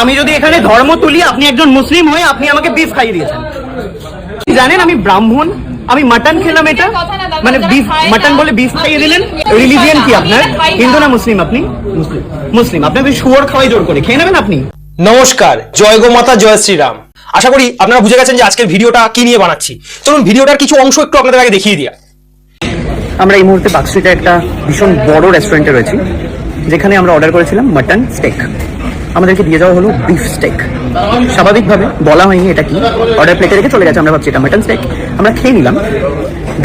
আমি যদি এখানে ধর্ম তুলি আপনি একজন মুসলিম হয়ে আপনি আমাকে বিফ খাইয়ে দিয়েছেন। জানেন আমি ব্রাহ্মণ? আমি মাটন খেলাম এটা। মানে বিফ মাটন বলে বিফ খাইয়ে দিলেন। রিলিজিয়ান কি আপনার? হিন্দু না মুসলিম আপনি? মুসলিম। মুসলিম। আপনাকে শুয়োর খাওয়াই জোর করে। খেয়ে নেবেন আপনি? নমস্কার। জয় গো মাতা জয় শ্রীরাম। আশা করি আপনারা বুঝে গেছেন যে আজকের ভিডিওটা কি নিয়ে বানাচ্ছি। চলুন ভিডিওটার কিছু অংশ একটু আপনাদের আগে দেখিয়ে দিয়া আমরা এই মুহূর্তে বাক্সিতে একটা ভীষণ বড় রেস্টুরেন্টে রয়েছি যেখানে আমরা অর্ডার করেছিলাম মাটন স্টেক আমাদেরকে দিয়ে যাওয়া হলো বিফ স্টেক স্বাভাবিকভাবে বলা হয়নি এটা কি। অর্ডার প্লেটে রেখে চলে গেছে, আমরা ভাবছি এটা মাটন স্টেক আমরা খেয়ে নিলাম।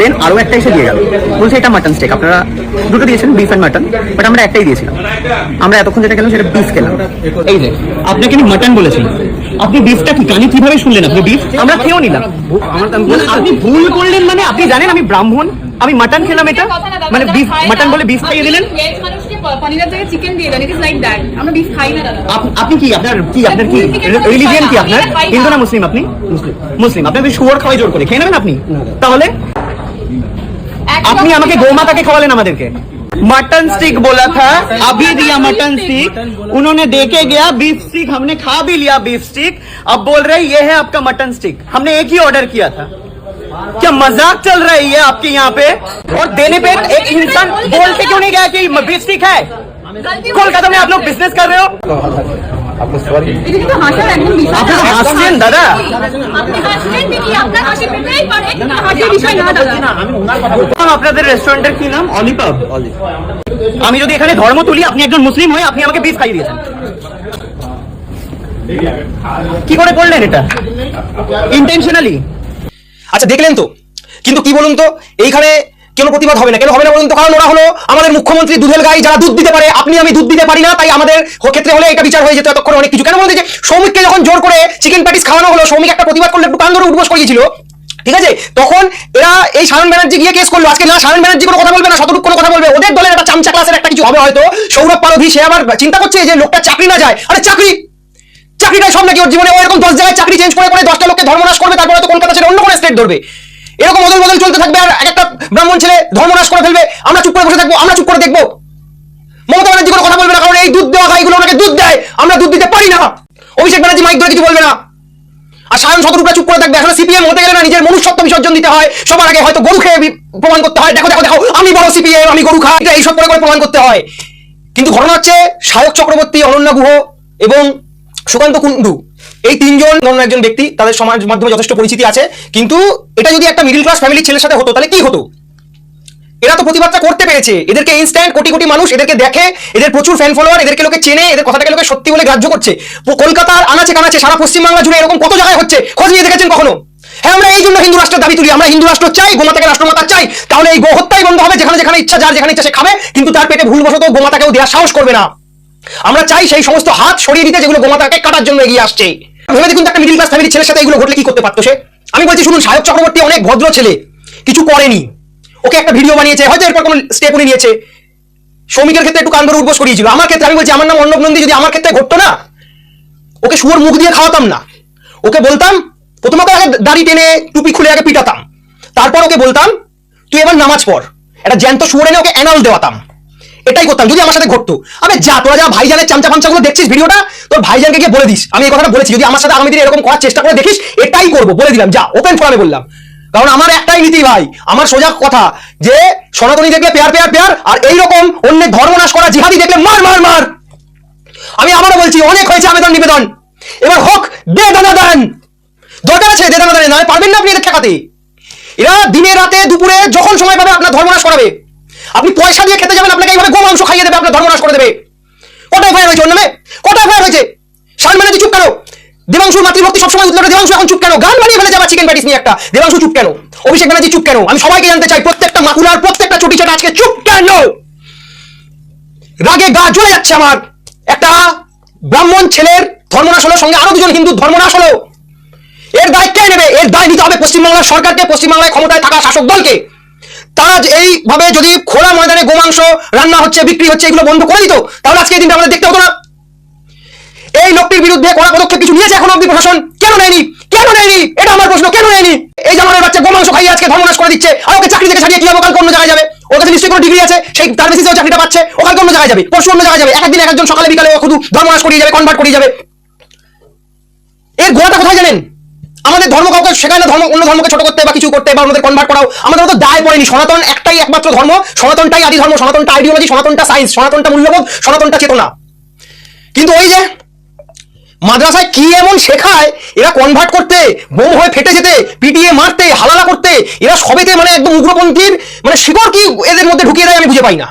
দেন আরও একটা এসে দিয়ে গেল। বলছে এটা মাটন স্টেক আপনারা দুটো দিয়েছেন বিফ অ্যান্ড মাটন বাট আমরা একটাই দিয়েছিলাম। আমরা এতক্ষণ যেটা খেলাম সেটা বিফ খেলাম। এই যে আপনাকে আমি মাটন বলেছি আপনি বিফটা কি কানি কীভাবে শুনলেন আপনি বিফ আমরা খেয়েও নিলাম। মানে আপনি ভুল করলেন মানে আপনি জানেন আমি ব্রাহ্মণ, আমি মাটন খেলাম এটা? মানে বিফ মাটন বলে বিফ খাইয়ে দিলেন? পনিরের জায়গায় চিকেন দিয়ে then it is like that আমরা বিফ খাই না দাদা আপ- আপনি কি আপনার কি আপনার কি ভুল থেকে তো রিলিজিয়ান কি আমি আপনার এটা খাই না। হিন্দু না মুসলিম আপনি মুসলিম আপনাকে শুয়োর খাওয়াই জোর করে খেয়ে নেবেন আপনি তাহলে আপনি আমাকে গৌমাতাকে খাওয়ালেন আমাদেরকে मटन स्टिक बोला था अभी दिया मटन स्टिक उन्होंने देके गया बीफ स्टिक हमने खा भी लिया बीफ स्टिक अब बोल रहे ये है आपका मटन स्टिक हमने एक ही ऑर्डर किया था क्या मजाक चल रही है आपके यहाँ पे और देने पे एक इंसान बोल के क्यों नहीं गया कि बीफ स्टिक है कोलकाता में आप लोग बिजनेस कर रहे हो এটা কিন্তু হাসার একদম বিষয় আপনি না। তো হাসছেন দাদা আপনি হাসছেন ঠিকই আপনার হাসি পেতেই পারে কিন্তু হাসির বিষয় না দাদা নাম আপনাদের রেস্টুরেন্টের কি নাম অলিপাব আমি যদি এখানে ধর্ম তুলি আপনি একজন মুসলিম হয়ে আপনি আমাকে বিফ খাইয়ে দিয়েছেন কি করে করলেন এটা ইন্টেনশনালি আচ্ছা দেখলেন তো? কিন্তু কি বলুন তো, এইখানে কেন প্রতিবাদ হবে না। কেন হবে না বলুন তো? কারণ ওরা হলো আমাদের মুখ্যমন্ত্রী দুধের গাই, যারা দুধ দিতে পারে, আপনি আমি দুধ দিতে পারি না, তাই আমাদের ক্ষেত্রে হলে এটা বিচার হয়ে যেত এতক্ষণ অনেক কিছু। কেন বলতে যে সৌমিককে যখন জোর করে চিকেন প্যাটিস খাওয়ানো হলো, সৌমিক একটা প্রতিবাদ করলে একটু কান ধরে উঠবোস করিয়েছিল ঠিক আছে? তখন এরা এই সায়ন ব্যানার্জি গিয়ে কেস করল। আজকে না, সায়ন ব্যানার্জি কোনো কথা বলবে না, শতরূপ কোনো কথা বলবে। ওদের দলের একটা চামচা ক্লাসের একটা কিছু হবে হয়তো। সৌরভ পারধি সে আবার চিন্তা করছে যে লোকটা চাকরি না যায়। আরে চাকরি চাকরিটাই সব নাকি ওর জীবনে। এরকম দশ জায়গায় চাকরি চেঞ্জ করে করে দশটা লোককে ধর্মনাশ করবে, তারপরে তো কলকাতা ছেড়ে অন্য কোনো স্টেট ধরবে। এরকম বদল বদল চলতে থাকবে আর এক একটা ব্রাহ্মণ ছেলে ধর্মনাশ করে ফেলবে। আমরা চুপ করে বসে থাকব, আমরা চুপ করে দেখব। মমতা ব্যানার্জি কোনো কথা বলবে না, কারণ এই দুধ দেওয়া গাইগুলো ওনাকে দুধ দেয়, আমরা দুধ দিতে পারি না। অভিষেক ব্যানার্জি মাইক ধরে কিছু বলবে না। আর সায়ন শতরূপা চুপ করে থাকবে, আসলে সিপিএম হতে গেলে না, নিজের মনুষ্যত্ব বিসর্জন দিতে হয়। সবার আগে হয়তো গরু খেয়ে প্রমাণ করতে হয়। দেখো দেখো দেখো, আমি বড় সিপিএম আমি গরু খাই। এটা এইসব করে করে প্রমাণ করতে হয়। কিন্তু ঘটনা হচ্ছে সায়ক চক্রবর্তী, অনন্যা গুহ এবং সুকান্ত কুন্ডু এই তিনজন অন্য একজন ব্যক্তি, তাদের সমাজ মাধ্যমে যথেষ্ট পরিচিতি আছে, কিন্তু এটা যদি একটা মিডিল ক্লাস ফ্যামিলির ছেলের সাথে হতো, তাহলে কি হতো? এরা তো প্রতিবাদটা করতে পেরেছে। এদেরকে ইনস্ট্যান্ট কোটি কোটি মানুষ এদেরকে দেখে, এদের প্রচুর ফ্যান ফলোয়ার এদেরকে লোকে চেনে, এদের কথাটাকে লোকে সত্যি বলে গ্রাহ্য করছে। কলকাতার আনাচে কানাচে সারা পশ্চিমবাংলা জুড়ে এরকম কত জায়গায় হচ্ছে? খোঁজ নিয়ে দেখেছেন কখনো? হ্যাঁ আমরা এই জন্য হিন্দু রাষ্ট্রের দাবি তুলি। আমরা হিন্দু রাষ্ট্র চাই গোমাতাকে রাষ্ট্রমাতা চাই। তাহলে এই গোহত্যাই বন্ধ হবে, যেখানে যেখানে ইচ্ছা, যার যেখানে ইচ্ছা সে খাবে, কিন্তু তার পেটে ভুলবশত গোমাতাকেও দেওয়ার সাহস করবে না। আমরা চাই সেই সমস্ত হাত সরিয়ে দিতে যেগুলো গোমাতাকে কাটার জন্য এগিয়ে আসছে। ভেবে দেখুন একটা মিডিল ক্লাস ফ্যামিলির ছেলের সাথে এগুলো ঘটলে কি করতে পারতো সে? আমি বলছি, শুনুন সায়ক চক্রবর্তী অনেক ভদ্র ছেলে, কিছু করেনি। ওকে একটা ভিডিও বানিয়েছে, হয়তো এরপর কোনো স্টেপ উনি নিয়েছে। শ্রমিকের ক্ষেত্রে একটু কান ধরে উঠবোস করিয়েছিল। আমার ক্ষেত্রে, আমি বলছি, আমার নাম অর্ণব যদি আমার ক্ষেত্রে ঘটতো না, ওকে শুয়োর মুখ দিয়ে খাওয়াতাম না। ওকে বলতাম, প্রথমত আগে দাড়ি টেনে টুপি খুলে আগে পিটাতাম। তারপর ওকে বলতাম, তুই এবার নামাজ পড়। একটা জ্যান্ত শুয়োর এনে ওকে অ্যানাল দেওয়াতাম। এটাই করতাম, যদি আমার সাথে ঘটতো। আবে যা, তোরা যা ভাইজানের চামচা পামচাগুলো দেখছিস ভিডিওটা, তোর ভাইজানকে গিয়ে বলে দিস। আমি এই কথাটা বলেছি, যদি আমার সাথে আগামী দিনে এরকম করার চেষ্টা করে দেখিস, এটাই করব, বলে দিলাম, যা ওপেন ফোরামে বললাম। কারণ আমার একটাই নীতি ভাই, আমার সোজা কথা, যে সনাতনী দেখলে পেয়ার পেয়ার পেয়ার, আর এইরকম অন্যের ধর্মনাশ করা জিহাদি দেখলে মার মার মার। আমি আবারও বলছি, অনেক হয়েছে আবেদন নিবেদন। এবার হোক, দে দাদা দেন। দরকার আছে, দে দাদা দেন পারবেন না আপনি এদের ঠেকাতে। এরা দিনে রাতে দুপুরে যখন সময় পাবে আপনার ধর্মনাশ করাবে। আপনি পয়সা দিয়ে খেতে যাবেন, আপনাকে এইভাবে গো মাংস খাইয়ে দেবে, আপনার ধর্মনাশ করে দেবে। কটা ফায়ার হয়েছে ওর কটা ফায়ার হয়েছে? শান ব্যানার্জি চুপ কেন? দেবাংশুর মাতৃভক্তি সবসময় উঠল দেবাংশু এখন চুপ কেন? গান বানিয়ে ফেলেছে আবার চিকেন প্যাটিস নিয়ে একটা। দেবাংশু চুপ কেন? অভিষেক ব্যানার্জি চুপ কেন? আমি সবাইকে জানতে চাই, প্রত্যেকটা মাকুলার, প্রত্যেকটা চটি চাটা আজকে চুপ কেন? রাগে গা জ্বলে যাচ্ছে আমার। একটা ব্রাহ্মণ ছেলের ধর্মনাশ হলো, সঙ্গে আরও দুজন হিন্দু ধর্মনাশ হলো। এর দায় কে নেবে? এর দায় নিতে হবে পশ্চিমবাংলার সরকারকে, পশ্চিমবাংলায় ক্ষমতায় থাকা শাসক দলকে। তারা এইভাবে যদি খোলা ময়দানে গোমাংস রান্না হচ্ছে, বিক্রি হচ্ছে, এগুলো বন্ধ করে দিত, তাহলে আজকে এই দিনটা আমাদের দেখতে হতো না। এই লোকটির বিরুদ্ধে কড়া পদক্ষেপ কিছু নিয়েছে এখন অব্দি প্রশাসন? কেন নেয়নি? কেন নেয়নি? এটা আমার প্রশ্ন, কেন নেয়নি? এই জামানের বাচ্চা গোমাংস খাইয়ে আজকে ধর্মনাশ করে দিচ্ছে, আর ওকে চাকরি থেকে ছাড়িয়ে কি হবে কালকে অন্য জায়গায় যাবে? ওর কাছে নিশ্চয়ই কোনো ডিগ্রি আছে, সেই তার ও চাকরিটা পাচ্ছে ও কালকে অন্য জায়গায় যাবে, পরশু অন্য জায়গায় যাবে এক একদিন এক একজন সকালে বিকালে ও শুধু ধর্মনাশ করিয়ে যাবে কনভার্ট করিয়ে যাবে। এর গোড়াটা কোথায় জানেন? আমাদের ধর্ম কাউকে শেখায় না, ধর্ম, অন্য ধর্মকে ছোট করতে বা কিছু করতে বা আমাদের কনভার্ট করাও, আমাদের মতো দায় পড়েনি। সনাতন একটাই একমাত্র ধর্ম, সনাতনটাই আদি ধর্ম, সনাতনটা আইডিওলজি সনাতনটা সায়েন্স সনাতনটা মূল্যবোধ, সনাতনটা চেতনা। কিন্তু ওই যে মাদ্রাসায় কি এমন শেখায়, এরা কনভার্ট করতে, বোম হয়ে ফেটে যেতে, পিটিয়ে মারতে, হালালা করতে, এরা সবেতে মানে একদম উগ্রপন্থীর মানে শিকড় কি এদের মধ্যে ঢুকিয়ে দেয় আমি বুঝে পাই না।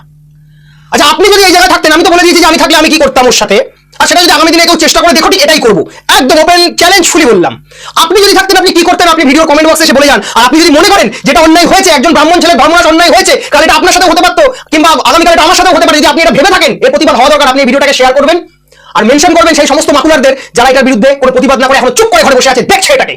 আচ্ছা আপনি যদি এই জায়গায় থাকতেন, আমি তো বলে দিয়েছি যে আমি থাকলে আমি কি করতাম ওর সাথে? আর সেটা যদি আগামী দিনে কেউ চেষ্টা করে, দেখো ঠিক এটাই করব। একদম ওপেন চ্যালেঞ্জ ফুলি বললাম। আপনি যদি থাকতেন, আপনি কি করতেন? আপনি ভিডিও কমেন্ট বক্সে এসে বলে যান। আর আপনি যদি মনে করেন, যেটা অন্যায় হয়েছে, একজন ব্রাহ্মণ ছেলে, ব্রাহ্মণ অন্যায় হয়েছে, তাহলে এটা আপনার সাথে হতে পারতো, কিংবা আগামীকাল এটা আমার সাথেও হতে পারে। যদি আপনি এটা ভেবে থাকেন, এর প্রতিবাদ হওয়া দরকার, আপনি ভিডিওটাকে শেয়ার করবেন। আর মেনশন করবেন সেই সমস্ত মাকুলারদের, যারা এটার বিরুদ্ধে কোনো প্রতিবাদ না করে এখন চুপ করে ঘরে বসে আছে, দেখছে এটাকে।